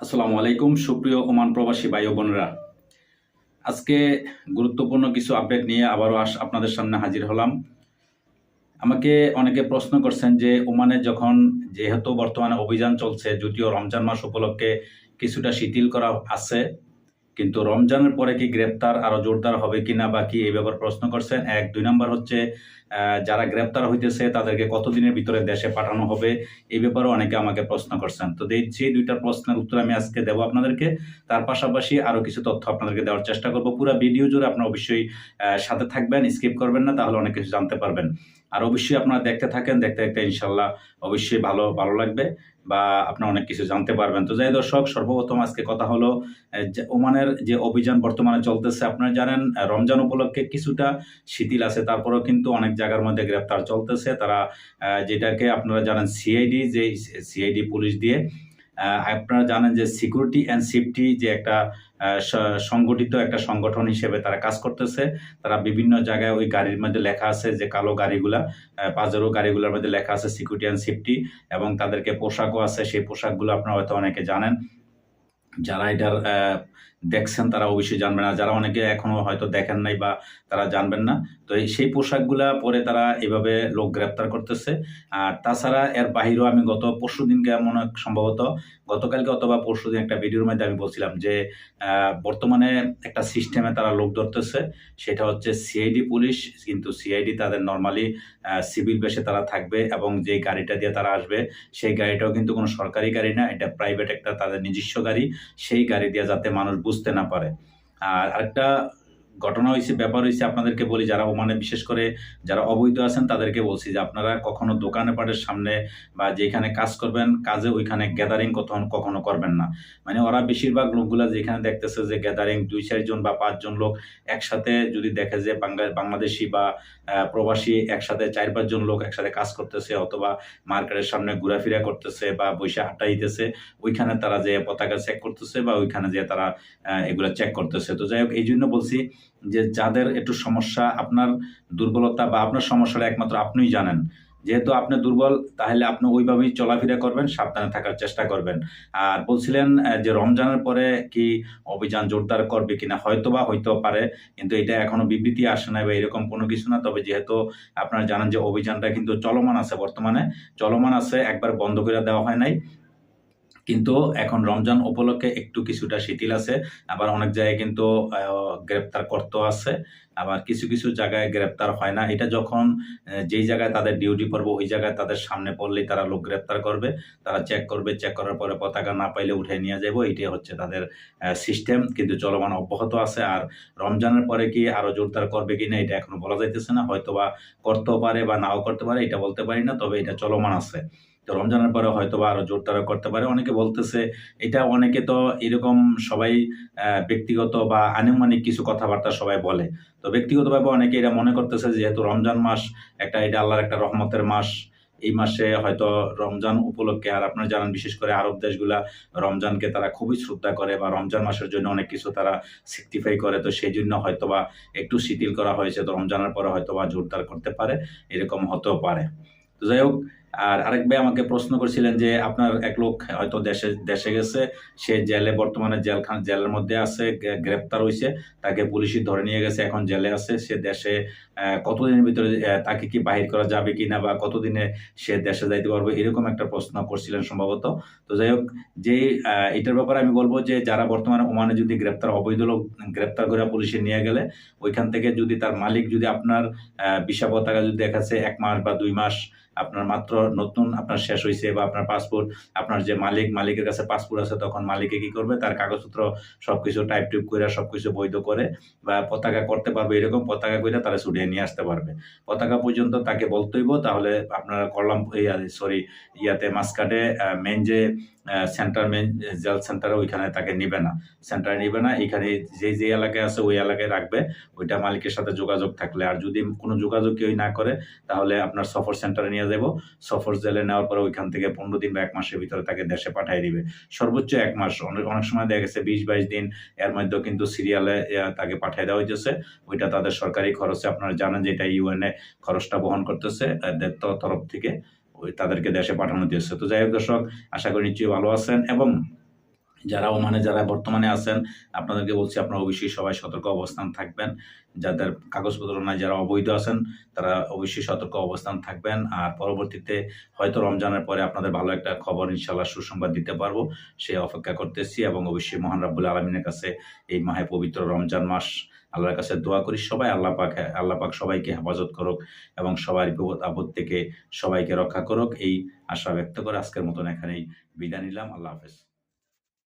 আসসালামু আলাইকুম, সুপ্রিয় ওমান প্রবাসী ভাই বোনেরা। আজকে গুরুত্বপূর্ণ কিছু আপডেট নিয়ে আবারও আস আপনাদের সামনে হাজির হলাম। আমাকে অনেকে প্রশ্ন করছেন যে, ওমানে যখন যেহেতু বর্তমানে অভিযান চলছে, যদিও রমজান মাস উপলক্ষে কিছুটা শিথিল করা আছে কিন্তু রমজানের পরে কি গ্রেপ্তার আরও জোরদার হবে কিনা বা কি এই ব্যাপারে প্রশ্ন করছেন? এক। দুই নম্বর হচ্ছে যারা গ্রেপ্তার হইতেছে, তাদেরকে কতদিনের ভিতরে দেশে পাঠানো হবে? এই ব্যাপারে অনেকে আমাকে প্রশ্ন করছেন। তো যে দুইটা প্রশ্নের উত্তর আমি আজকে দেবো আপনাদেরকে। তার পাশাপাশি আরও কিছু তথ্য আপনাদেরকে দেওয়ার চেষ্টা করব। পুরো ভিডিও জুড়ে আপনারা অবশ্যই সাথে থাকবেন, স্কিপ করবেন না, তাহলে অনেক কিছু জানতে পারবেন। আর অবশ্যই আপনারা দেখতে থাকেন, দেখতে দেখতে ইনশাল্লাহ অবশ্যই ভালো ভালো লাগবে বা আপনারা অনেক কিছু জানতে পারবেন। তো যাই দর্শক, সর্বপ্রথম আজকে কথা হলো ওমানের যে অভিযান বর্তমানে চলতেছে, আপনারা জানেন রমজান উপলক্ষে কিছুটা শিথিল আছে, তারপরেও কিন্তু অনেক জায়গার মধ্যে গ্রেপ্তার চলতেছে। তারা যেটাকে আপনারা জানেন সিআইডি যে সিআইডি পুলিশ দিয়ে আপনারা জানেন যে সিকিউরিটি অ্যান্ড সেফটি যে একটা সংগঠিত একটা সংগঠন হিসেবে তারা কাজ করতেছে। তারা বিভিন্ন জায়গায় ওই গাড়ির মধ্যে লেখা আছে যে কালো গাড়িগুলা পাঁচেরও গাড়িগুলোর মধ্যে লেখা আছে সিকিউরিটি অ্যান্ড সেফটি এবং তাদেরকে পোশাকও আছে। সেই পোশাকগুলো আপনারা হয়তো অনেকে জানেন। যারা এটার দেখছেন তারা অবশ্যই জানবে না। যারা অনেকে এখনও হয়তো দেখেন নাই বা তারা জানবেন না। তো এই সেই পোশাকগুলা পরে তারা এভাবে লোক গ্রেপ্তার করতেছে। আর তাছাড়া এর বাহিরেও আমি গত পরশু দিনকে মনে সম্ভবত গতকালকে অথবা পরশু দিন একটা ভিডিওর মধ্যে আমি বলছিলাম যে বর্তমানে একটা সিস্টেমে তারা লোক ধরতেছে। সেটা হচ্ছে সিআইডি পুলিশ, কিন্তু সিআইডি তাদের নর্মালি সিভিল বেশে তারা থাকবে এবং যে গাড়িটা দিয়ে তারা আসবে, সেই গাড়িটাও কিন্তু কোনো সরকারি গাড়ি না, এটা প্রাইভেট একটা তাদের নিজস্ব গাড়ি। সেই গাড়ি দিয়ে যাতে মানুষ বুঝতে না পারে। আর আরেকটা ঘটনা হয়েছে ব্যাপার হয়েছে আপনাদেরকে বলি, যারা ওমানে বিশেষ করে যারা অবৈধ আছেন, তাদেরকে বলছি যে আপনারা কখনো দোকানে পাটের সামনে বা যেখানে কাজ করবেন, কাজে ওইখানে গ্যাদারিং কখনো কখনো করবেন না। মানে ওরা বেশিরভাগ লোকগুলা যেখানে দেখতেছে যে গ্যাদারিং দুই চারজন বা পাঁচজন লোক একসাথে যদি দেখে যে বাংলা বাংলাদেশি বা প্রবাসী একসাথে চার পাঁচজন লোক একসাথে কাজ করতেছে অথবা মার্কেটের সামনে ঘোরাফেরা করতেছে বা বসে আড্ডা দিতেছে, ওইখানে তারা যে পতাকা চেক করতেছে বা ওইখানে যে তারা এগুলা চেক করতেছে। তো যাই হোক এই জন্য বলছি যে যাদের একটু সমস্যা, আপনার দুর্বলতা বা আপনার সমস্যাটা একমাত্র আপনিই জানেন। যেহেতু আপনি দুর্বল, তাহলে আপনি ওইভাবেই চলাফেরা করবেন, সাবধানে থাকার চেষ্টা করবেন। আর বলছিলেন যে রমজানের পরে কি অভিযান জোরদার করবে কিনা হয়তো বা হইতে পারে, কিন্তু এটা এখনও বিবৃতি আসে না বা এরকম কোনো কিছু না। তবে যেহেতু আপনারা জানেন যে অভিযানটা কিন্তু চলমান আছে বর্তমানে, চলমান আছে, একবার বন্ধ করে দেওয়া হয় নাই। কিন্তু এখন রমজান উপলক্ষে একটু কিছুটা শিথিল আছে। আবার অনেক জায়গায় কিন্তু গ্রেপ্তার করতেও আছে। আবার কিছু কিছু জায়গায় গ্রেপ্তার হয় না। এটা যখন যেই জায়গায় তাদের ডিউটি পড়বে, ওই জায়গায় তাদের সামনে পড়লেই তারা লোক গ্রেপ্তার করবে। তারা চেক করবে চেক করার পরে পতাকা না পাইলে উঠে নিয়ে যাব এটাই হচ্ছে তাদের সিস্টেম কিন্তু চলমান অব্যাহত আছে। আর রমজানের পরে কি আরও জোরদার করবে কি না, এটা এখনও বলা যাইতেছে না। হয়তো বা করতেও পারে বা নাও করতে পারে, এটা বলতে পারি না। তবে এটা চলমান আছে। তো রমজানের পরে হয়তো বা আরও জোরদার করতে পারে। অনেকে বলতেছে, এটা অনেকে তো এরকম সবাই ব্যক্তিগত বা আনুমানিক কিছু কথাবার্তা সবাই বলে। তো ব্যক্তিগতভাবে অনেকে এটা মনে করতেছে যেহেতু রমজান মাস, একটা এটা আল্লাহর একটা রহমতের মাস, এই মাসে হয়তো রমজান উপলক্ষে, আর আপনারা জানেন বিশেষ করে আরব দেশগুলা, রমজানকে তারা খুবই শ্রদ্ধা করে বা রমজান মাসের জন্য অনেক কিছু তারা সিক্টিফাই করে। তো সেই জন্য হয়তো বা একটু শিথিল করা হয়েছে। তো রমজানের পরে হয়তো বা জোরদার করতে পারে, এরকম হতেও পারে। তো যাই হোক আর আরেক ভাই আমাকে প্রশ্ন করেছিলেন যে, আপনার এক লোক হয়তো দেশে দেশে গেছে, সে জেলে, বর্তমানে জেলখান, জেলের মধ্যে আছে গ্রেপ্তার হয়েছে তাকে পুলিশই ধরে নিয়ে গেছে, এখন জেলে আছে, সে দেশে কতদিনের ভিতরে তাকে কি বাহির করা যাবে কি না বা কতদিনে সে দেশে যাইতে পারবে? এরকম একটা প্রশ্ন করছিলেন সম্ভবত। তো যাই হোক, যে এটার ব্যাপারে আমি বলব যে, যারা বর্তমানে ওমানে যদি গ্রেপ্তার, অবৈধ লোক গ্রেপ্তার করে পুলিশে নিয়ে গেলে, ওইখান থেকে যদি তার মালিক যদি আপনার পতাকা যদি দেখাচ্ছে, এক মাস বা দুই মাস, আপনার মাত্র নতুন আপনার শেষ হয়েছে বা আপনার পাসপোর্ট আপনার যে মালিক, মালিকের কাছে পাসপোর্ট আছে, তখন মালিকে কি করবে? তার কাগজপত্র সব কিছু টাইপ টিপ করে সব কিছু বৈধ করে বা পতাকা করতে পারবে এরকম, পতাকা করে তারা ছুটিয়ে নিয়ে আসতে পারবে। পতাকা পর্যন্ত তাকে বলতেইব, তাহলে আপনারা করলাম সরি ইয়াতে মাসকাটে মেন যে সেন্টার মেন জেল সেন্টারে ওইখানে তাকে নিবে না। সেন্টারে নিবে না এখানে যে যে এলাকায় আছে ওই এলাকায় রাখবে, ওইটা মালিকের সাথে যোগাযোগ থাকলে। আর যদি কোনো যোগাযোগ কেউই না করে, তাহলে আপনার সফর সেন্টারে নিয়ে যাব সফর জেলে নেওয়ার পরে ওইখান থেকে পনেরো দিন বা এক মাসের ভিতরে তাকে দেশে পাঠিয়ে দিবে। সর্বোচ্চ এক মাস, অনেক অনেক সময় দেখা গেছে বিশ, বাইশ দিন, এর মধ্যেও কিন্তু সিরিয়ালে তাকে পাঠিয়ে দেওয়া হইতেছে। ওইটা তাদের সরকারি খরচে, আপনারা জানেন যে এটা ইউএনএ খরচটা বহন করতেছে তরফ থেকে। ওই তাদেরকে দেশে পাঠানো দিয়েছে। তো যাই হোক দর্শক, আশা করি নিশ্চয়ই ভালো আছেন এবং যারা ওমানে, যারা বর্তমানে আছেন, আপনাদেরকে বলছি আপনারা অবশ্যই সবাই সতর্ক অবস্থান থাকবেন। যাদের কাগজপত্র নাই, যারা অবৈধ আছেন, তারা অবশ্যই সতর্ক অবস্থান থাকবেন। আর পরবর্তীতে হয়তো রমজানের পরে আপনাদের ভালো একটা খবর ইনশাল্লাহ সুসংবাদ দিতে পারব। সে অপেক্ষা করতেছি এবং অবশ্যই মহান রাব্বুল আলমিনের কাছে এই মাহে পবিত্র রমজান মাস আল্লাহর কাছে দোয়া করি, সবাই আল্লাহ পাক আল্লাহ পাক সবাইকে হেফাজত করুক এবং সবার বিপদ আপদ থেকে সবাইকে রক্ষা করুক। এই আশা ব্যক্ত করে আজকের মতন এখানেই বিদায় নিলাম। আল্লাহ হাফেজ।